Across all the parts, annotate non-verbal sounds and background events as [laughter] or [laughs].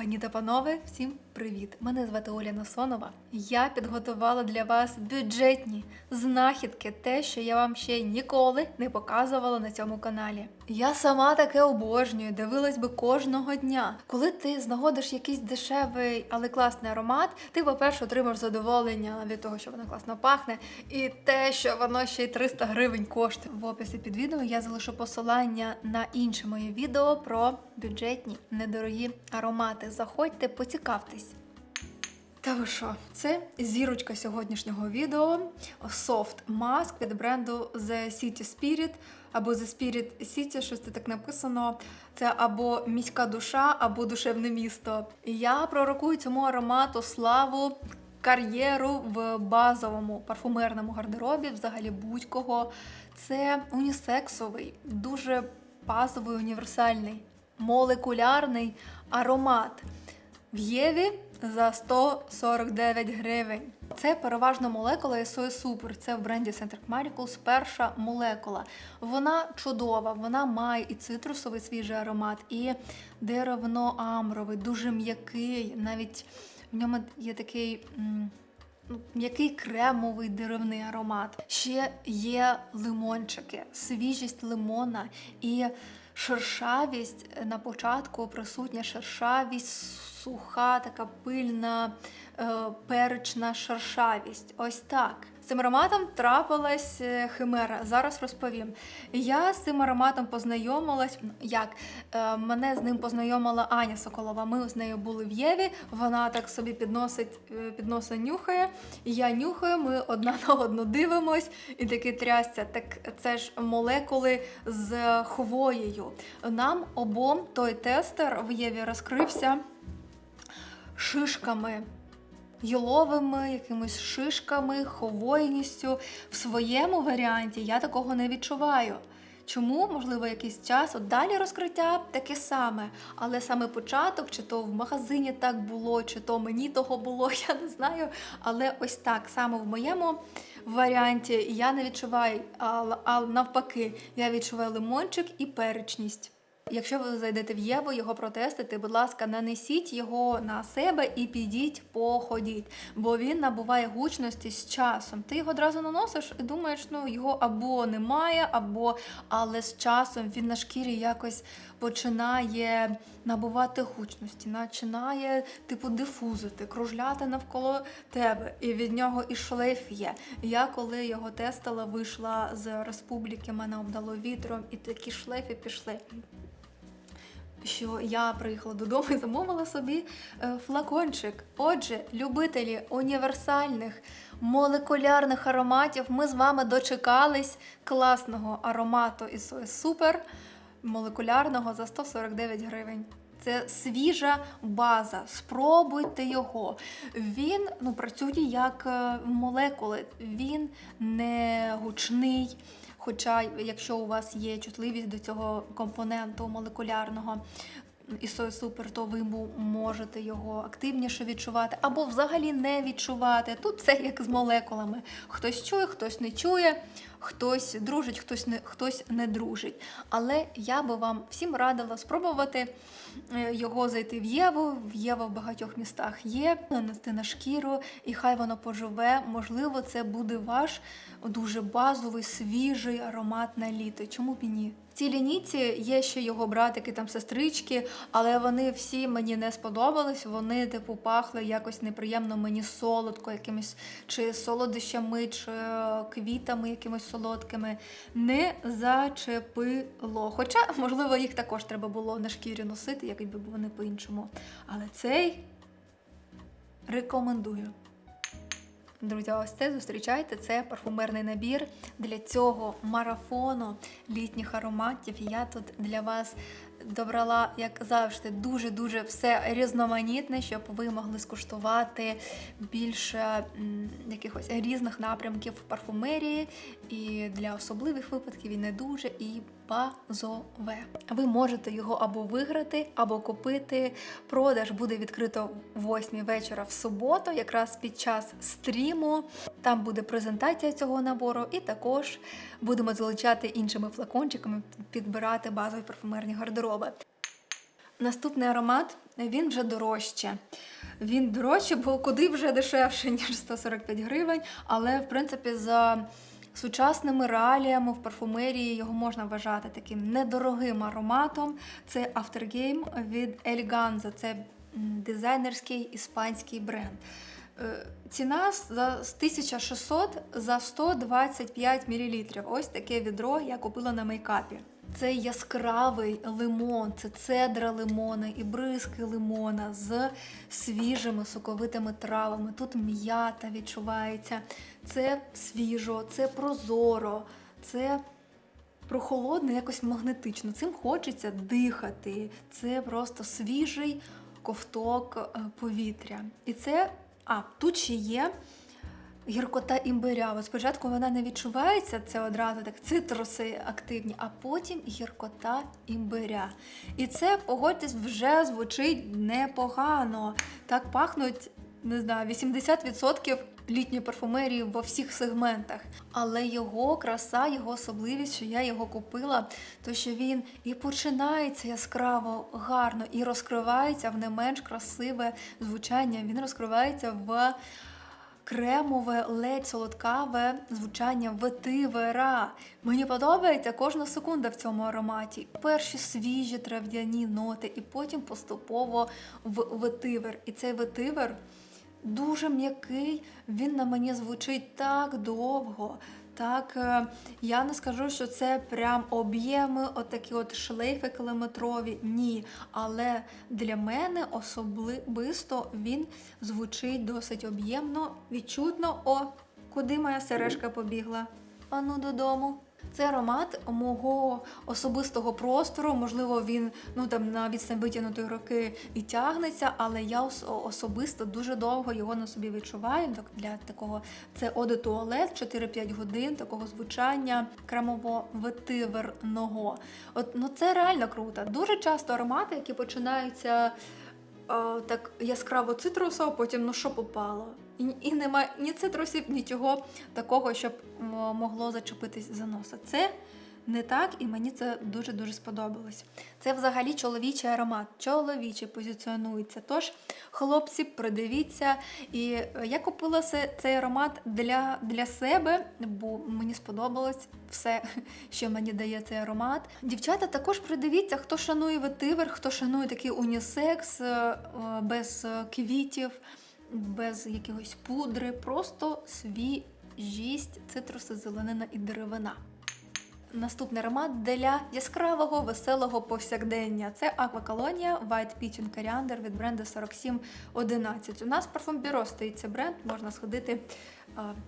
Пані та панове, всім привіт! Мене звати Оля Насонова. Я підготувала для вас бюджетні знахідки, те, що я вам ще ніколи не показувала на цьому каналі. Я сама таке обожнюю, дивилась би кожного дня. Коли ти знаходиш якийсь дешевий, але класний аромат, ти, по-перше, отримаєш задоволення від того, що воно класно пахне, і те, що воно ще й 300 гривень коштує. В описі під відео я залишу посилання на інше моє відео про бюджетні недорогі аромати. Заходьте, поцікавтесь. Та ви що? Це зірочка сьогоднішнього відео Soft Mask від бренду The City Spirit або The Spirit City, щось це так написано. Це або міська душа, або душевне місто. Я пророкую цьому аромату славу. Кар'єру в базовому парфумерному гардеробі, взагалі будь-кого. Це унісексовий, дуже базовий, універсальний, молекулярний аромат. В Єві за 149 гривень. Це переважно молекула SOS Super. Це в бренді Center Miracles перша молекула. Вона чудова, вона має і цитрусовий свіжий аромат, і деревно-амбровий, дуже м'який. Навіть в ньому є такий. ну, М'який кремовий деревний аромат. Ще є лимончики, свіжість лимона і шершавість на початку присутня шершавість, суха, така пильна, е, перечна шершавість. Ось так. Цим ароматом трапилась е, химера. Зараз розповім. Я з цим ароматом познайомилась. Як Е, мене з ним познайомила Аня Соколова. Ми з нею були в Єві. Вона так собі підносить, е, підносить нюхає. Я нюхаю, ми одна на одну дивимось і таки трясся. Так це ж молекули з хвоєю. Нам обом той тестер в Єві розкрився шишками. Йоловими, якимись шишками, хвойністю. В своєму варіанті я такого не відчуваю. Чому, можливо, якийсь час от далі розкриття таке саме, але саме початок, чи то в магазині так було, чи то мені того було, [laughs] я не знаю. Але ось так саме в моєму варіанті я не відчуваю, а навпаки, я відчуваю лимончик і перечність. Якщо ви зайдете в Єву, його протестите, будь ласка, нанесіть його на себе і підіть, походіть, бо він набуває гучності з часом. Ти його одразу наносиш і думаєш, ну його або немає, або але з часом він на шкірі якось починає набувати гучності, починає типу дифузити, кружляти навколо тебе, і від нього і шлейф є. Я коли його тестила, вийшла з республіки, мене обдало вітром, і такі шлейфи пішли що я приїхала додому і замовила собі е, флакончик. Отже, любителі універсальних молекулярних ароматів, ми з вами дочекались класного аромату із Супер молекулярного за 149 гривень. Це свіжа база. Спробуйте його. Він ну, працює як е, молекули, він не гучний. Хоча, якщо у вас є чутливість до цього компоненту молекулярного і супер, то ви можете його активніше відчувати або взагалі не відчувати. Тут все як з молекулами. Хтось чує, хтось не чує, хтось дружить, хтось не, хтось не дружить. Але я би вам всім радила спробувати е, його зайти в Єву. В Єва в багатьох містах є, нанести на шкіру, і хай воно поживе. Можливо, це буде ваш дуже базовий, свіжий аромат на літо. Чому б і ні? Цій лінійці є ще його братики, там сестрички, але вони всі мені не сподобались. Вони, типу, пахли якось неприємно мені солодко, якимись чи солодощами, чи е, квітами якимись солодкими. Не зачепило. Хоча, можливо, їх також треба було на шкірі носити, якби вони по-іншому. Але цей рекомендую. Друзі, ось це зустрічайте. Це парфумерний набір для цього марафону літніх ароматів. Я тут для вас добрала, як завжди, дуже-дуже все різноманітне, щоб ви могли скуштувати більше якихось різних напрямків парфумерії. І для особливих випадків і не дуже, і базове. Ви можете його або виграти, або купити. Продаж буде відкрито в 8 вечора в суботу, якраз під час стріму. Там буде презентація цього набору, і також будемо залучати іншими флакончиками, підбирати базові парфумерні гардероби. Наступний аромат він вже дорожче. Він дорожче, бо куди вже дешевше, ніж 145 гривень. Але, в принципі, за сучасними реаліями в парфумерії його можна вважати таким недорогим ароматом. Це Aftergame від Eleganza. Це дизайнерський іспанський бренд. Е, Ціна за з 1600 за 125 мл. Ось таке відро я купила на мейкапі. Це яскравий лимон, це цедра лимона і бризки лимона з свіжими соковитими травами. Тут м'ята відчувається. Це свіжо, це прозоро, це прохолодно, якось магнетично. Цим хочеться дихати. Це просто свіжий ковток е, повітря. І це, а тут ще є гіркота імбиря. От спочатку вона не відчувається, це одразу так цитруси активні, а потім гіркота імбиря. І це, погодьтесь, вже звучить непогано. Так пахнуть, не знаю, 80% літньої парфумерії во всіх сегментах. Але його краса, його особливість, що я його купила, то що він і починається яскраво, гарно, і розкривається в не менш красиве звучання. Він розкривається в кремове, ледь солодкаве звучання ветивера. Мені подобається кожна секунда в цьому ароматі. Перші свіжі трав'яні ноти, і потім поступово в ветивер. І цей ветивер дуже м'який, він на мені звучить так довго. Так, е, я не скажу, що це прям об'єми, отакі от шлейфи кілометрові. Ні. Але для мене особисто він звучить досить об'ємно, відчутно. О, куди моя сережка побігла? Ану додому. Це аромат мого особистого простору. Можливо, він ну там на відстань витягнутої роки і тягнеться, але я особисто дуже довго його на собі відчуваю. Так для такого це оде туалет 4-5 годин такого звучання кремово-ветиверного. От ну це реально круто. Дуже часто аромати, які починаються. А, Так яскраво цитрусово, потім ну що попало. І, і нема ні цитрусів, нічого такого, щоб могло зачепитись за носа. Це не так, і мені це дуже-дуже сподобалось. Це взагалі чоловічий аромат, чоловічий позиціонується. Тож, хлопці, придивіться. І е, я купила цей аромат для, для себе, бо мені сподобалось все, [laughs] що мені дає цей аромат. Дівчата, також придивіться, хто шанує ветивер, хто шанує такий унісекс е, е, без квітів без якогось пудри, просто свіжість, цитруси, зеленина і деревина. Наступний аромат для яскравого, веселого повсякдення. Це Акваколонія White Peach and Coriander від бренду 4711. У нас парфум парфумбюро стоїть цей бренд, можна сходити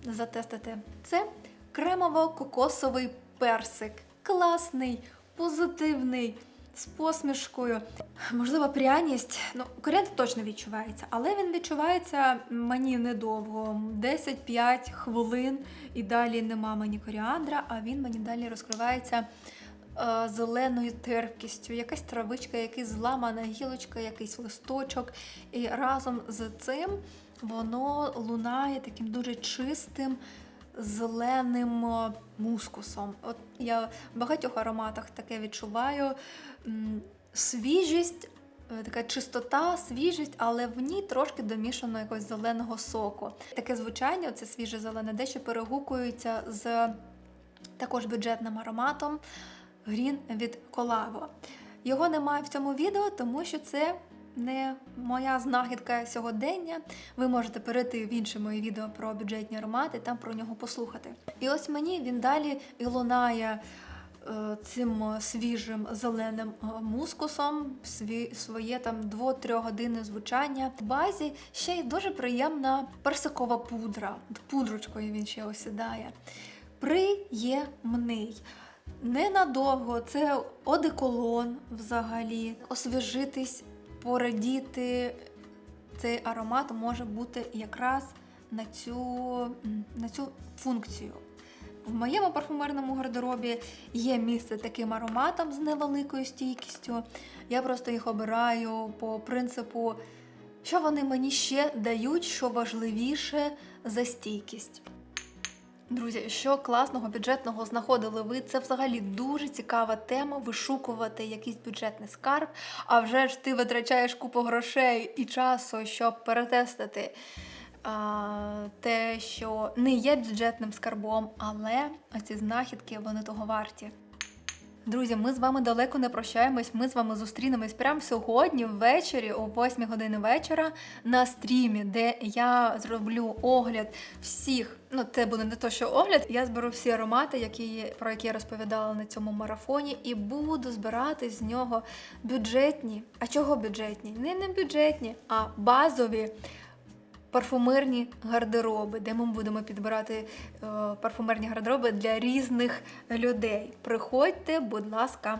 затестити. Це кремово-кокосовий персик. Класний, позитивний, з посмішкою. Можливо, пряність. Ну, коріандр точно відчувається, але він відчувається мені недовго. 10-5 хвилин і далі нема мені коріандра, а він мені далі розкривається е, зеленою терпкістю. Якась травичка, якась зламана гілочка, якийсь листочок. І разом з цим воно лунає таким дуже чистим. Зеленим е, мускусом. От я в багатьох ароматах таке відчуваю. Свіжість, е, така чистота, свіжість, але в ній трошки домішано якогось зеленого соку. Таке звучання, це свіже зелене, дещо перегукується з також бюджетним ароматом Green від Colavo. Його немає в цьому відео, тому що це не моя знахідка сьогодення. Ви можете перейти в інше моє відео про бюджетні аромати, там про нього послухати. І ось мені він далі і лунає е, цим свіжим зеленим е, мускусом, сві, своє там 2-3 години звучання. В базі ще й дуже приємна персикова пудра. Пудрочкою він ще осідає. Приємний. Ненадовго це одеколон взагалі. Освіжитись, порадіти. Цей аромат може бути якраз на цю, на цю функцію. В моєму парфумерному гардеробі є місце таким ароматам з невеликою стійкістю. Я просто їх обираю по принципу, що вони мені ще дають, що важливіше за стійкість. Друзі, що класного бюджетного знаходили ви? Це взагалі дуже цікава тема вишукувати якийсь бюджетний скарб. А вже ж ти витрачаєш купу грошей і часу, щоб перетестити а, те, що не є бюджетним скарбом, але оці знахідки вони того варті. Друзі, ми з вами далеко не прощаємось. Ми з вами зустрінемось прямо сьогодні ввечері, о 8 години вечора, на стрімі, де я зроблю огляд всіх. Ну, це буде не то, що огляд. Я зберу всі аромати, які про які я розповідала на цьому марафоні, і буду збирати з нього бюджетні. А чого бюджетні? Не не бюджетні, а базові парфумерні гардероби, де ми будемо підбирати е, парфумерні гардероби для різних людей. Приходьте, будь ласка.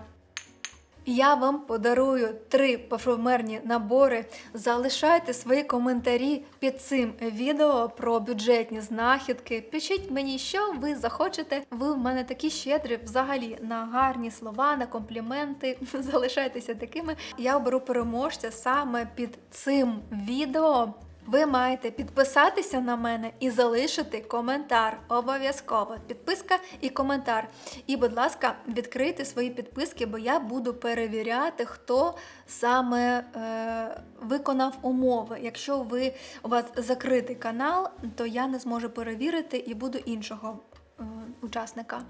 Я вам подарую три парфумерні набори. Залишайте свої коментарі під цим відео про бюджетні знахідки. Пишіть мені, що ви захочете. Ви в мене такі щедрі взагалі на гарні слова, на компліменти. [laughs] Залишайтеся такими. Я оберу переможця саме під цим відео. Ви маєте підписатися на мене і залишити коментар. Обов'язково підписка і коментар. І, будь ласка, відкрийте свої підписки, бо я буду перевіряти, хто саме е, виконав умови. Якщо ви у вас закритий канал, то я не зможу перевірити і буду іншого е, учасника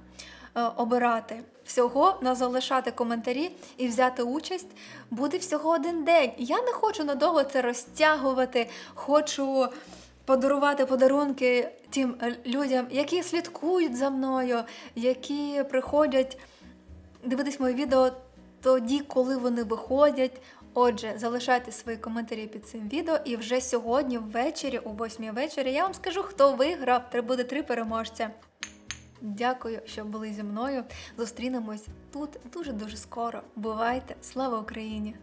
обирати. Всього на залишати коментарі і взяти участь буде всього один день. Я не хочу надовго це розтягувати, хочу подарувати подарунки тим е, людям, які слідкують за мною, які приходять дивитись моє відео тоді, коли вони виходять. Отже, залишайте свої коментарі під цим відео, і вже сьогодні, ввечері, о 8 вечора, я вам скажу, хто виграв. Три буде три переможця. Дякую, що були зі мною. Зустрінемось тут дуже дуже скоро. Бувайте! Слава Україні!